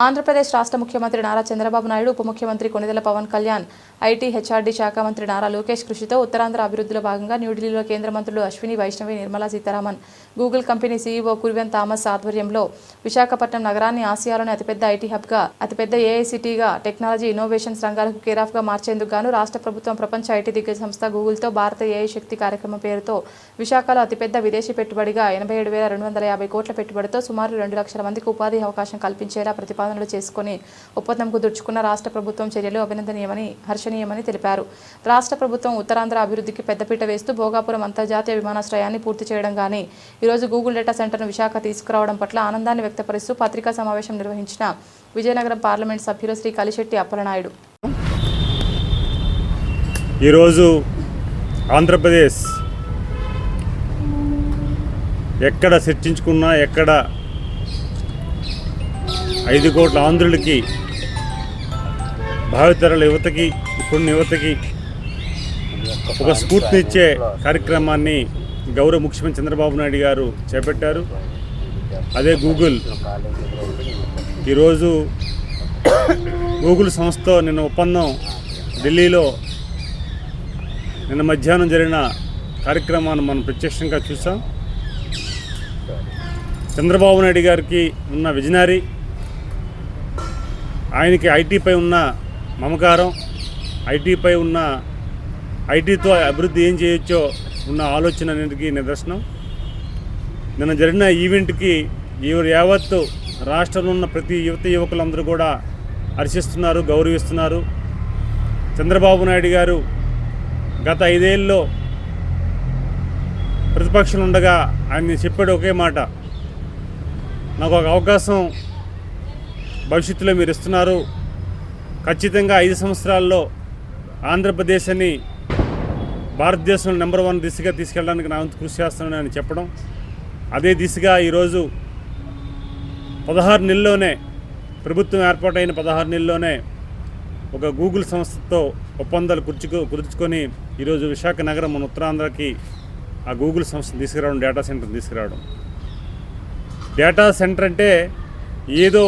ఆంధ్రప్రదేశ్ రాష్ట్ర ముఖ్యమంత్రి నారా చంద్రబాబు నాయుడు ఉప ముఖ్యమంత్రి కొనిదెల పవన్ కళ్యాణ్ ఐటీ హెచ్ఆర్డీ శాఖ మంత్రి నారా లోకేష్ కృషితో ఉత్తరాంధ్ర అభివృద్ధిలో భాగంగా న్యూఢిల్లీలో కేంద్ర మంత్రులు Ashwini Vaishnavi Nirmala Sitharaman Google company CEO Kurian Thomas ఆధ్వర్యంలో విశాఖపట్నం నగరాన్ని ఆసియాలోని అతిపెద్ద ఐటీ హబ్గా అతిపెద్ద ఏఐసిటీగా టెక్నాలజీ ఇన్నోవేషన్స్ రంగాలకు కేరాఫ్గా మార్చేందుకు గాను రాష్ట్ర ప్రభుత్వం ప్రపంచ ఐటీ దిగ్గజ సంస్థ గూగుల్తో భారత ఏఐ శక్తి కార్యక్రమం పేరుతో విశాఖలో అతిపెద్ద విదేశీ పెట్టుబడిగా ఎనభై ఏడు వేల రెండు వందల యాభై కోట్ల పెట్టుబడితో సుమారు రెండు లక్షల మందికి ఉపాధి అవకాశం కల్పించేలా ప్రతిపాదనలు చేసుకుని ఒప్పందం కుదుర్చుకున్న రాష్ట్ర ప్రభుత్వం చర్యలు అభినందనీయమని హర్షణీయమని తెలిపారు. రాష్ట్ర ప్రభుత్వం ఉత్తరాంధ్ర అభివృద్ధికి పెద్దపీట వేస్తూ భోగాపురం అంతర్జాతీయ విమానాశ్రయాన్ని పూర్తి చేయడం కానీ ఈరోజు గూగుల్ డేటా సెంటర్ను విశాఖ తీసుకురావడం పట్ల ఆనందాన్ని వ్యక్తపరుస్తూ పత్రికా సమావేశం నిర్వహించిన విజయనగరం పార్లమెంట్ సభ్యులు శ్రీ కలిశెట్టి అప్పలనాయుడు. ఈరోజు ఆంధ్రప్రదేశ్ ఎక్కడ చర్చించుకున్నా ఎక్కడ ఐదు కోట్ల ఆంధ్రులకి భావితరాల యువతకి ఇప్పుడున్న యువతకి ఒక స్ఫూర్తినిచ్చే కార్యక్రమాన్ని గౌరవ ముఖ్యమంత్రి చంద్రబాబు నాయుడు గారు చేపట్టారు. అదే గూగుల్. ఈరోజు గూగుల్ సంస్థతో నిన్న ఒప్పందం ఢిల్లీలో నిన్న మధ్యాహ్నం జరిగిన కార్యక్రమాన్ని మనం ప్రత్యక్షంగా చూసాం. చంద్రబాబు నాయుడు గారికి ఉన్న విజనరీ ఆయనకి ఐటీపై ఉన్న మమకారం ఐటీపై ఉన్న ఐటీతో అభివృద్ధి ఏం చేయొచ్చో ఉన్న ఆలోచన అనేది నిదర్శనం. నిన్న జరిగిన ఈవెంట్కి ఈవిడ యావత్తు రాష్ట్రంలో ఉన్న ప్రతి యువత యువకులందరూ కూడా హర్షిస్తున్నారు గౌరవిస్తున్నారు. చంద్రబాబు నాయుడు గారు గత ఐదేళ్ళలో ప్రతిపక్షం ఉండగా ఆయన చెప్పాడు ఒకే మాట. నాకు ఒక అవకాశం భవిష్యత్తులో మీరు ఇస్తున్నారు. ఖచ్చితంగా ఐదు సంవత్సరాల్లో ఆంధ్రప్రదేశ్ని భారతదేశంలో నెంబర్ వన్ దిశగా తీసుకెళ్ళడానికి నా వంతు కృషి చేస్తున్నాను అని చెప్పడం. అదే దిశగా ఈరోజు పదహారు నెలల్లోనే ప్రభుత్వం ఏర్పాటైన పదహారు నెలల్లోనే ఒక గూగుల్ సంస్థతో ఒప్పందాలు కుర్చుకో కుదుర్చుకొని ఈరోజు విశాఖ నగరం మన ఉత్తరాంధ్రకి ఆ గూగుల్ సంస్థ తీసుకురావడం డేటా సెంటర్ తీసుకురావడం. డేటా సెంటర్ అంటే ఏదో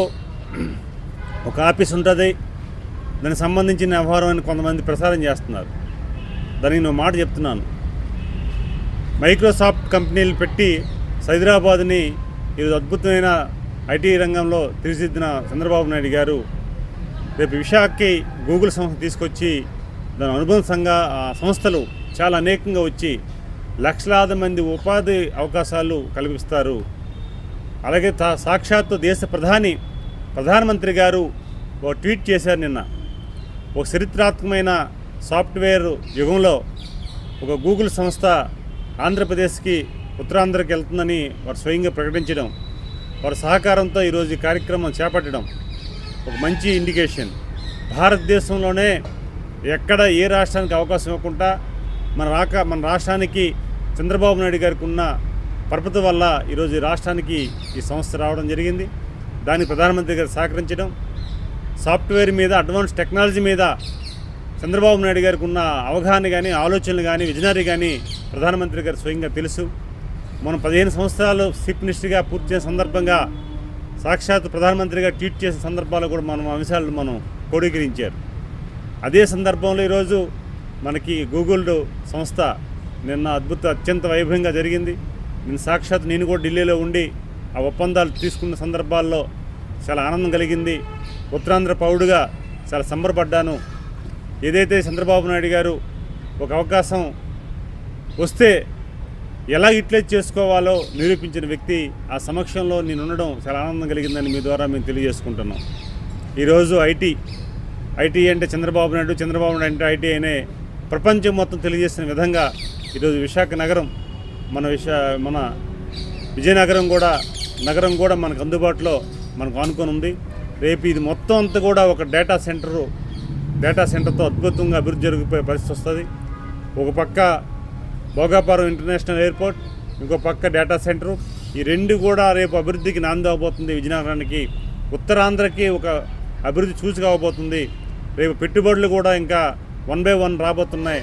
ఒక ఆఫీస్ ఉంటుంది. దానికి సంబంధించిన వ్యవహారం అని కొంతమంది ప్రసారం చేస్తున్నారు. దానికి నేను మాట చెప్తున్నాను. మైక్రోసాఫ్ట్ కంపెనీలు పెట్టి సైదరాబాద్ని ఈరోజు అద్భుతమైన ఐటీ రంగంలో తీర్చిదిద్దిన చంద్రబాబు నాయుడు గారు రేపు విశాఖకి గూగుల్ సంస్థ తీసుకొచ్చి దాని అనుబంధ సంఘ సంస్థలు చాలా అనేకంగా వచ్చి లక్షలాది మంది ఉపాధి అవకాశాలు కల్పిస్తారు. అలాగే తా సాక్షాత్తు దేశ ప్రధాని ప్రధానమంత్రి గారు ఒక ట్వీట్ చేశారు నిన్న. ఒక చరిత్రాత్మకమైన సాఫ్ట్వేర్ యుగంలో ఒక గూగుల్ సంస్థ ఆంధ్రప్రదేశ్కి ఉత్తరాంధ్రకి వెళ్తుందని వారు స్వయంగా ప్రకటించడం వారి సహకారంతో ఈరోజు ఈ కార్యక్రమం చేపట్టడం ఒక మంచి ఇండికేషన్. భారతదేశంలోనే ఎక్కడ ఏ రాష్ట్రానికి అవకాశం ఇవ్వకుండా మన రాక మన రాష్ట్రానికి చంద్రబాబు నాయుడు గారికి ఉన్న పరపత వల్ల ఈరోజు రాష్ట్రానికి ఈ సంస్థ రావడం జరిగింది. దానికి ప్రధానమంత్రి గారు సహకరించడం సాఫ్ట్వేర్ మీద అడ్వాన్స్ టెక్నాలజీ మీద చంద్రబాబు నాయుడు గారికి ఉన్న అవగాహన కానీ ఆలోచనలు కానీ విజనరీ కానీ ప్రధానమంత్రి గారు స్వయంగా తెలుసు. మనం పదిహేను సంవత్సరాలు చీఫ్ మినిస్టర్గా పూర్తి చేసిన సందర్భంగా సాక్షాత్ ప్రధానమంత్రిగా ట్వీట్ చేసిన సందర్భాలు కూడా మనం అంశాలను మనం క్రోడీకరించారు. అదే సందర్భంలో ఈరోజు మనకి గూగుల్ సంస్థ నిన్న అద్భుత అత్యంత వైభవంగా జరిగింది. నేను సాక్షాత్ నేను కూడా ఢిల్లీలో ఉండి ఆ ఒప్పందాలు తీసుకున్న సందర్భాల్లో చాలా ఆనందం కలిగింది. ఉత్తరాంధ్ర పౌరుడుగా చాలా సంబరపడ్డాను. ఏదైతే చంద్రబాబు నాయుడు గారు ఒక అవకాశం వస్తే ఎలా యూటిలైజ్ చేసుకోవాలో నిరూపించిన వ్యక్తి ఆ సమక్షంలో నేను ఉండడం చాలా ఆనందం కలిగిందని మీ ద్వారా మేము తెలియజేసుకుంటున్నాం. ఈరోజు ఐటీ ఐటీ అంటే చంద్రబాబు నాయుడు చంద్రబాబు నాయుడు అంటే ఐటీ అనే ప్రపంచం మొత్తం తెలియజేసిన విధంగా ఈరోజు విశాఖ నగరం మన విశా మన విజయనగరం కూడా నగరం కూడా మనకు అందుబాటులో మనకు ఆనుకొని ఉంది. రేపు ఇది మొత్తం అంతా కూడా ఒక డేటా సెంటరు డేటా సెంటర్తో అద్భుతంగా అభివృద్ధి జరిగిపోయే పరిస్థితి వస్తుంది. ఒక పక్క భోగాపురం ఇంటర్నేషనల్ ఎయిర్పోర్ట్ ఇంకో పక్క డేటా సెంటరు. ఈ రెండు కూడా రేపు అభివృద్ధికి నాంది అవబోతుంది విజయనగరానికి ఉత్తరాంధ్రకి ఒక అభివృద్ధి చూసి కావబోతుంది రేపు పెట్టుబడులు కూడా ఇంకా వన్ బై వన్ రాబోతున్నాయి.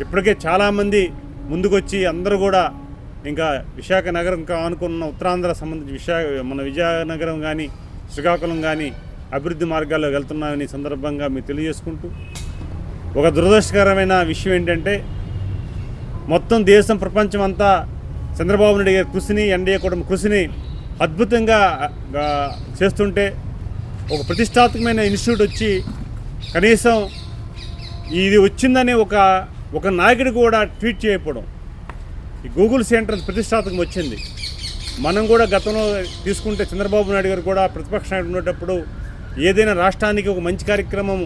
ఇప్పటికే చాలామంది ముందుకొచ్చి అందరూ కూడా ఇంకా విశాఖ నగరం కా- ఉత్తరాంధ్ర సంబంధించి విశాఖ మన విజయనగరం కానీ శ్రీకాకుళం కానీ అభివృద్ధి మార్గాల్లో వెళ్తున్నామని సందర్భంగా మీకు తెలియజేసుకుంటూ ఒక దురదృష్టకరమైన విషయం ఏంటంటే మొత్తం దేశం ప్రపంచం అంతా చంద్రబాబు నాయుడు గారి కృషిని ఎన్డీఏ కూడా కృషిని అద్భుతంగా చేస్తుంటే ఒక ప్రతిష్టాత్మకమైన ఇన్స్టిట్యూట్ వచ్చి కనీసం ఇది వచ్చిందని ఒక ఒక నాయకుడు కూడా ట్వీట్ చేయకపోవడం ఈ గూగుల్ సెంటర్ ప్రతిష్టాత్మకం వచ్చింది. మనం కూడా గతంలో తీసుకుంటే చంద్రబాబు నాయుడు గారు కూడా ప్రతిపక్ష నాయకుడు ఉండేటప్పుడు ఏదైనా రాష్ట్రానికి ఒక మంచి కార్యక్రమం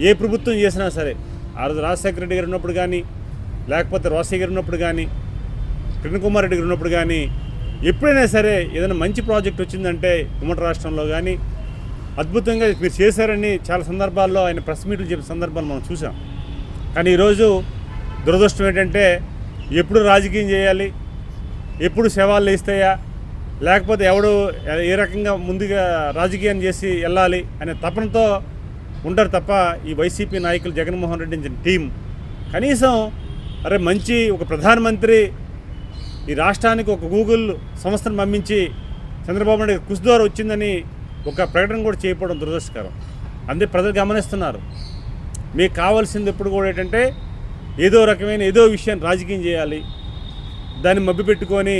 ఏ ప్రభుత్వం చేసినా సరే ఆ రోజు రాజశేఖర రెడ్డి గారు ఉన్నప్పుడు కానీ లేకపోతే రోసయ్య గారు ఉన్నప్పుడు కానీ కిరణ్ కుమార్ రెడ్డి గారు ఉన్నప్పుడు కానీ ఎప్పుడైనా సరే ఏదైనా మంచి ప్రాజెక్ట్ వచ్చిందంటే ఉమ్మడి రాష్ట్రంలో కానీ అద్భుతంగా మీరు చేశారని చాలా సందర్భాల్లో ఆయన ప్రెస్ మీట్లు చెప్పిన సందర్భాలు మనం చూసాం కానీ ఈరోజు దురదృష్టం ఏంటంటే ఎప్పుడు రాజకీయం చేయాలి ఎప్పుడు శవాలు ఇస్తాయా లేకపోతే ఎవడు ఏ రకంగా ముందుగా రాజకీయం చేసి వెళ్ళాలి అనే తపనతో ఉండరు తప్ప ఈ వైసీపీ నాయకులు జగన్మోహన్ రెడ్డి నుంచి టీం. కనీసం అరే మంచి ఒక ప్రధానమంత్రి ఈ రాష్ట్రానికి ఒక గూగుల్ సంస్థను పంపించి చంద్రబాబు నాయుడు కృషి వచ్చిందని ఒక ప్రకటన కూడా చేయకపోవడం దురదృష్టకరం. అందే ప్రజలు గమనిస్తున్నారు. మీకు కావాల్సింది ఎప్పుడు కూడా ఏంటంటే ఏదో రకమైన ఏదో విషయాన్ని రాజకీయం చేయాలి. దాన్ని మబ్బి పెట్టుకొని